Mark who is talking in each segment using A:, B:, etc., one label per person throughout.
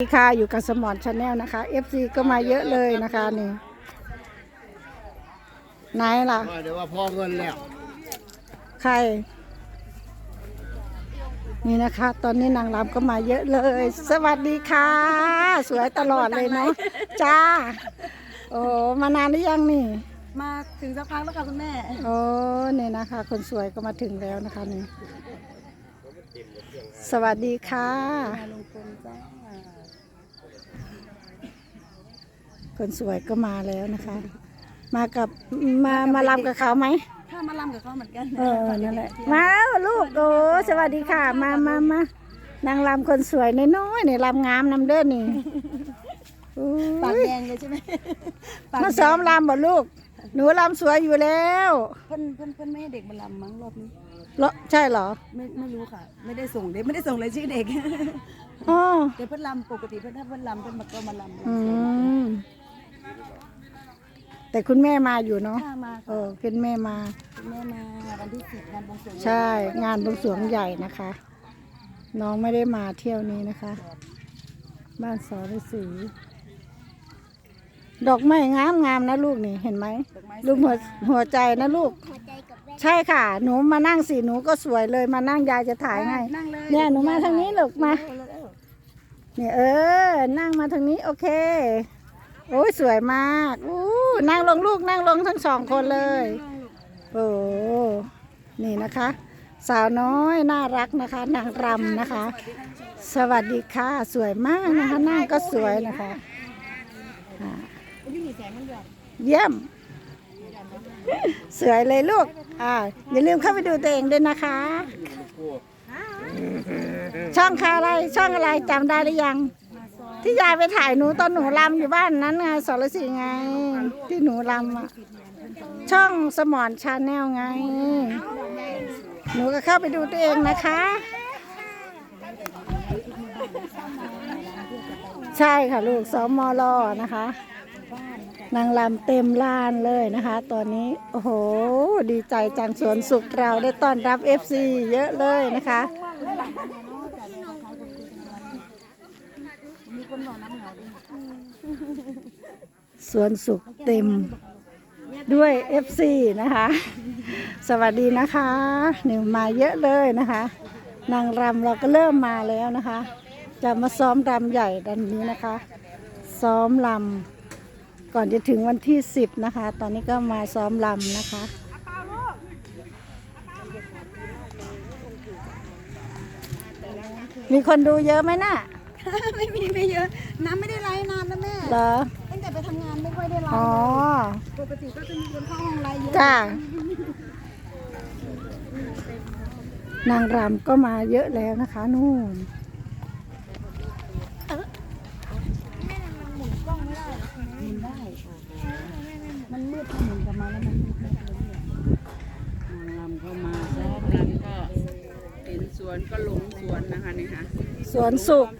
A: สวัสดีค่ะอยู่กับสมอนชาแนลนะคะ FC ก็มาเยอะเลยนะคะนี่ไหนล่ะ
B: ว่าเดี๋ยวว่าพอเงินแล้ว
A: ใคร นี่นะคะ ตอนนี้นางรำก็มาเยอะเลย สวัสดีค่ะ สวยตลอดเลยเนาะจ้า โอ้มานานหรือยังนี่
C: มาถึงสักพักแล้วค่ะคุณแม่
A: โอ้นี่นะคะ คนสวยก็มาถึงแล้วนะคะนี่สวัสดีค่ะ
C: มาลงทุนจ้า
A: คนสวยก็มาแล้วนะคะ มากับมามาลำกับเขาไหม
C: ถ้ามาลำกับเขาเหมือนกัน
A: เออนั่นแหละมาแล้วลูกโอ้สวัสดีค่ะ มามามานางรำคนสวยน้อยๆนี่รำงามนำเด้อนี่อุ๊
C: ปาก
A: ย
C: แดงเลยใช่ไหมปาก
A: มาซ้อมรำบ่ลูก หนูรำสวยอยู่แล้ว
C: เพิ่นเพิ่นเพิ่นไม่ให้เด็กมาลำมั้งรอบนี้
A: เหรอใช่เหรอ
C: ไม่ไม่รู้ค่ะ ไม่ได้ส่งเด็กไม่ได้ส่งเลยชื่อเด็ก
A: อ๋อ
C: แต่เพิ่นลำปกติเพิ่นถ้าเพิ่นลำเพิ่นมาก็มาลำ
A: อืม แต่คุณแม่มาอยู่เนาะ
C: ถ้ามา
A: เออเป็นแม่มา
C: คุณแม่มาวันที่สิบงานบวงสรวง
A: ใช่ งานบวงสรวงใหญ่นะคะ น้องไม่ได้มาเที่ยวนี้นะคะ บ้านสอฤษีดอกไม้งามงามๆนะลูกนี่เห็นไหม
C: ดอกไม้
A: ลูกหัวหัวใจนะลูกใช่ค่ะ หนูมานั่งสิหนูก็สวยเลยมานั่งยายจะถ่ายให้
C: นั่งเลย
A: เนี่ยหนูมาทางนี้ลูกมา
C: เออเออ
A: เนี่ยเออ นั่งมาทางนี้โอเค โอ้ยสวยมากอู้นั่งลงลูกนั่งลงทั้งสองคนเลย โอ้นี่นะคะ สาวน้อยน่ารักนะคะ นางรำนะคะ สวัสดีค่ะ สวยมากนะคะนั่งก็สวยนะคะอ่า
C: วิ่งหนีแสงมันเดือด
A: เยี่ยม สวยเลยลูกอ่าอย่าลืมเข้าไปดูตัวเองด้วยนะคะ ช่องค่ะอะไรช่องอะไรจำได้หรือยัง ที่ยายไปถ่ายหนูตอนหนูรำอยู่บ้านนั้นไงสรสีไง ที่หนูรำอะช่องสมอนชาแนลไง หนูก็เข้าไปดูตัวเองนะคะ ใช่ค่ะลูกสมรอนะคะ นางรำเต็มลานเลยนะคะ ตอนนี้ โอ้โห ดีใจจังสวนสุขเราได้ต้อนรับ FC เยอะเลยนะคะ
C: มี คนบอกน้ำเหงาดิ
A: สวนสุขเต็มด้วย FC นะคะ สวัสดีนะคะหนึ่มาเยอะเลยนะคะ นางรำเราก็เริ่มมาแล้วนะคะ จะมาซ้อมรำใหญ่ดันนี้นะคะ ซ้อมรำก่อนจะถึงวันที่ 10 นะคะ ตอนนี้ก็มาซ้อมรำนะคะมีคนดูเยอะไหมน่ะ
C: ไม่มีไม่เยอะ น้ำไม่ได้ไลฟ์นานนะแม่
A: เหรอ
C: ตั้งแต่ไปทำงานไม่ค่อยได้ไล
A: อ๋อ
C: ฟ์ปกติก็จะมีคนเข้าห้องไลฟ์เยอะ
A: จ้านางรำก็มาเยอะแล้วนะคะนู่น
C: หมุนได้ มันมืดถ้าหมุนกลับมาแล้วมันมืดไม่เลย
D: ลำเข้ามาซ้อมลำก็เห็นสวนก็หลงสวนนะคะนี่ค่ะ
A: สวนสุข
D: สวยความ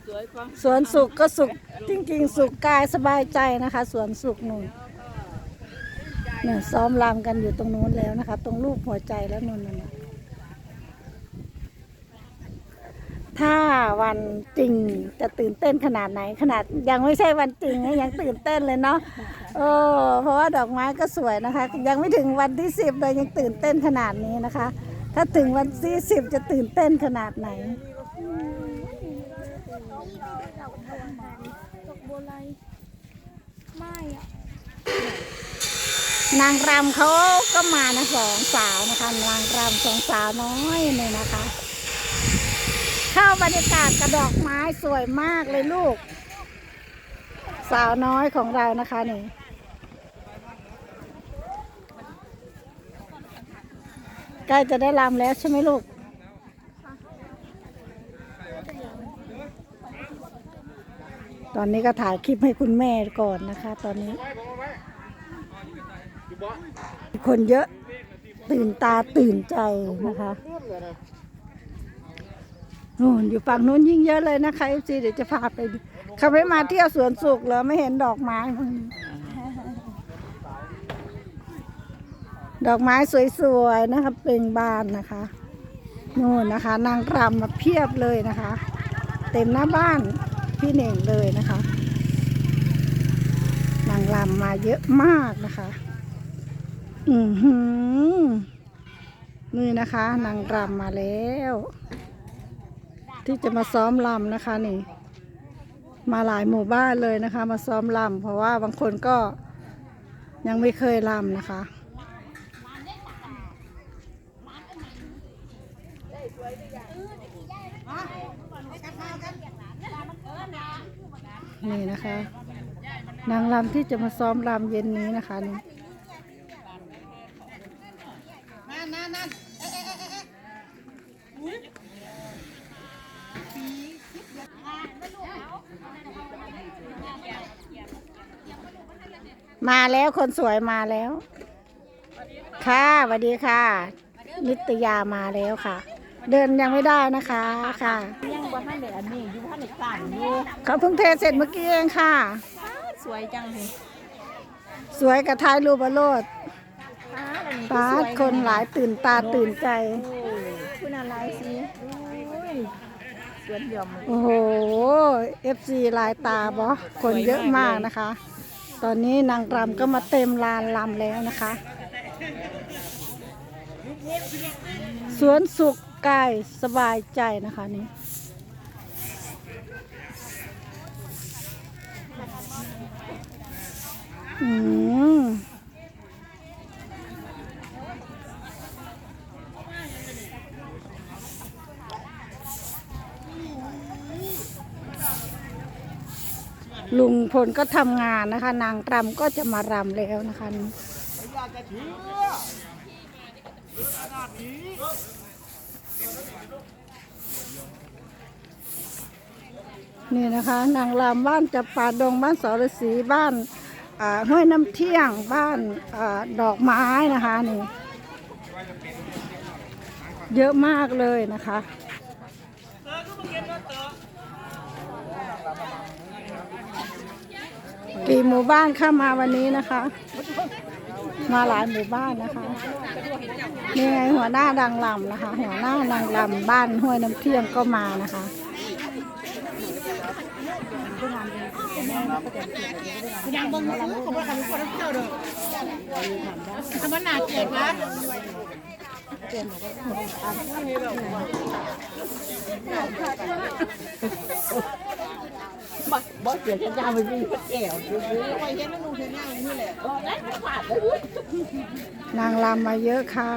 A: สวนสุขก็สุขจริงๆ สุขกายสบายใจนะคะ สวนสุขนู่นเนี่ยซ้อมรำกันอยู่ตรงนู้นแล้วนะคะ ตรงรูปหัวใจแล้วนู่นน่ะถ้าวันจริงจะตื่นเต้นขนาดไหน ขนาดยังไม่ใช่วันจริงยังตื่นเต้นเลยเนาะโอ้เพราะว่าดอกไม้ก็สวยนะคะ ยังไม่ถึงวันที่สิบเลยยังตื่นเต้นขนาดนี้นะคะ ถ้าถึงวันที่สิบจะตื่นเต้นขนาดไหน นางรำเขาก็มานะสองสาวนะคะนางรำสองสาวน้อยเลยนะคะ เข้าบรรยากาศกระดอกไม้สวยมากเลยลูก สาวน้อยของเรานะคะนี่ใกล้จะได้รำแล้วใช่ไหมลูก ตอนนี้ก็ถ่ายคลิปให้คุณแม่ก่อนนะคะ ตอนนี้ คนเยอะตื่นตาตื่นใจนะคะนู่นอยู่ฝั่งนู้นยิ่งเยอะเลยนะคะเอฟซีเดี๋ยวจะพาไปเขาไม่มาเที่ยวสวนสุขเหรอไม่เห็นดอกไม้มั้งดอกไม้สวยๆนะคะเป็นบานนะคะนู่นนะคะ นางรำมาเพียบเลยนะคะ เต็มหน้าบ้าน พี่เน่งเลยนะคะนางรำมาเยอะมากนะคะ อือหือนี่นะคะนางรำมาแล้ว ที่จะมาซ้อมรำนะคะนี่ มาหลายหมู่บ้านเลยนะคะ มาซ้อมรำเพราะว่าบางคนก็ยังไม่เคยรำนะคะ นี่นะคะ นางรำที่จะมาซ้อมรำเย็นนี้นะคะนี่มาแล้วคนสวยมาแล้ว ค่ะสวัสดีค่ะ นิตยามาแล้วค่ะ เดินยังไม่ได้นะคะค่ะ
C: ยังบ่ทันได้อันนี้อยู่ทันได้สั่นอยู่
A: เขาเพิ่งเทเสร็จเมื่อกี้เองค่ะ
C: สวยจังเลย
A: สวยกับท้ายรูปโลด
C: ฟ้าอันนี้
A: ปาดคนหลายตื่นตาตื่นใจ
C: โอ้คุณอะไรสิโอ้ยสวนหย่อม
A: โอ้โห FC ลายตาบอคนเยอะมากนะคะ ตอนนี้นางรำก็มาเต็มลานลำแล้วนะคะ สวนสุขกายสบายใจนะคะนี่ อืมลุงพลก็ทำงานนะคะ นางรำก็จะมารำแล้วนะคะ นี่นะคะ นางรำบ้านจับป่าดงบ้านสรศรีบ้าน ห้วยน้ำเที่ยงบ้านอดอกไม้นะคะนี่เยอะมากเลยนะคะกี่หมู่บ้านเข้ามาวันนี้นะคะ มาหลายหมู่บ้านนะคะนี่ไงหัวหน้าดังลำนะคะ หัวหน้านางลำบ้านห้วยน้ำเที่ยงก็มานะคะ
C: บ่เสียจะยาวไปมีแก้วอยู่ๆไว้เห็นแล้วลุงเห็นหน้านี่แหละบ่ได้ขาดเลย
A: นางลำมาเยอะค่ะ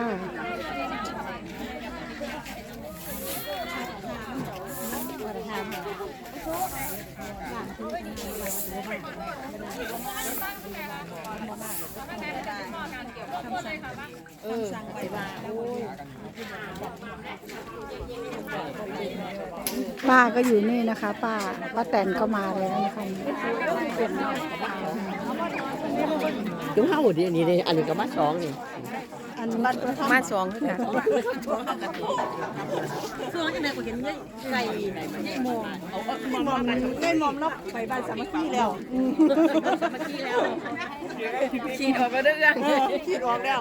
C: เออไปว่าโอ้ย
A: ป้าก็อยู่นี่นะคะ ป้าป้าแตนก็มาแล้วนะคะ
B: chúng hao một đi đi đi anh có mắt son đi
A: อันนี้
C: มาสองคือกันสองจังได๋ก็เห็นไก่ไก่มองมองไก่มองเนาะไปบ้านสามัคคีแล้วสามัคคีแล้ว
D: ขี่ออกมาเรื่อง
C: คิดออกแล้ว